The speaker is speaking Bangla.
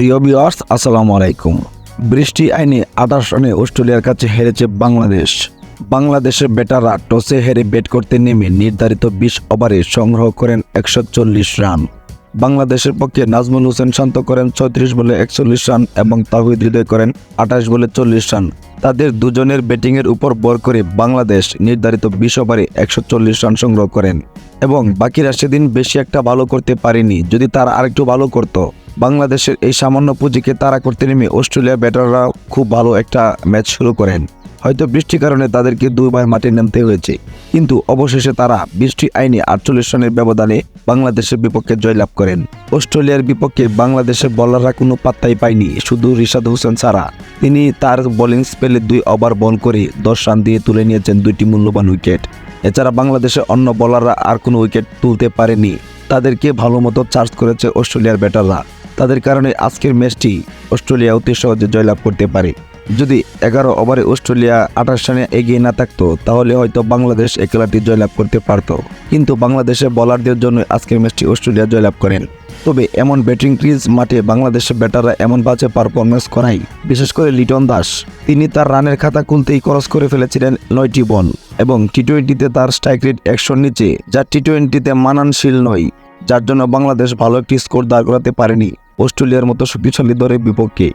প্রিয় বিয়ার্স আসসালামু আলাইকুম। বৃষ্টি আইনে আঠাশ রানে অস্ট্রেলিয়ার কাছে হেরেছে বাংলাদেশ। বাংলাদেশের ব্যাটাররা টসে হেরে ব্যাট করতে নেমে নির্ধারিত বিশ ওভারে সংগ্রহ করেন একশো চল্লিশ রান। বাংলাদেশের পক্ষে নাজমুল হোসেন শান্ত করেন ছয়ত্রিশ বলে একচল্লিশ রান এবং তাহিদ হৃদয় করেন আঠাশ বলে চল্লিশ রান। তাদের দুজনের ব্যাটিংয়ের উপর বর করে বাংলাদেশ নির্ধারিত বিশ ওভারে একশো চল্লিশ রান সংগ্রহ করেন। এবং বাকিরা সেদিন বেশি একটা ভালো করতে পারেনি, যদি তারা আরেকটু ভালো করত। বাংলাদেশের এই সামান্য পুঁজিকে তারা করতে নেমে অস্ট্রেলিয়ার ব্যাটাররা খুব ভালো একটা ম্যাচ শুরু করেন। হয়তো বৃষ্টির কারণে তাদেরকে দুইবার মাঠে নামতে হয়েছে। কিন্তু অবশেষে তারা বৃষ্টি আইনে আটচল্লিশ রানের ব্যবধানে বাংলাদেশের বিপক্ষে জয়লাভ করেন। অস্ট্রেলিয়ার বিপক্ষে বাংলাদেশের বলাররা কোনো পাত্তাই পায়নি, শুধু রিশাদ হোসেন ছাড়া। তিনি তার বোলিং স্পেলে দুই ওভার বল করে দশ রান দিয়ে তুলে নিয়েছেন দুইটি মূল্যবান উইকেট। এছাড়া বাংলাদেশের অন্য বলাররা আর কোনো উইকেট তুলতে পারেনি। তাদেরকে ভালো মতো চার্জ করেছে অস্ট্রেলিয়ার ব্যাটাররা। তাদের কারণে আজকের ম্যাচটি অস্ট্রেলিয়া অতি সহজে জয়লাভ করতে পারে। যদি এগারো ওভারে অস্ট্রেলিয়া আঠাশ রানে এগিয়ে না থাকতো, তাহলে হয়তো বাংলাদেশ এই খেলাটি জয়লাভ করতে পারত। কিন্তু বাংলাদেশের বলারদের জন্য আজকের ম্যাচটি অস্ট্রেলিয়া জয়লাভ করেন। তবে এমন ব্যাটিং ক্রিজ মাঠে বাংলাদেশের ব্যাটাররা এমন বাজে পারফরমেন্স করাই বিশেষ করে লিটন দাস। তিনি তার রানের খাতা খুলতেই ক্রস করে ফেলেছিলেন নয়টি বল এবং টি টোয়েন্টিতে তার স্ট্রাইক রেট একশোর নিচে, যা টি টোয়েন্টিতে মানানশীল নয়। যার জন্য বাংলাদেশ ভালো একটি স্কোর দাঁড় করাতে পারেনি। অস্ট্রেলিয়ার মতো শক্তিশালী দলের বিপক্ষে।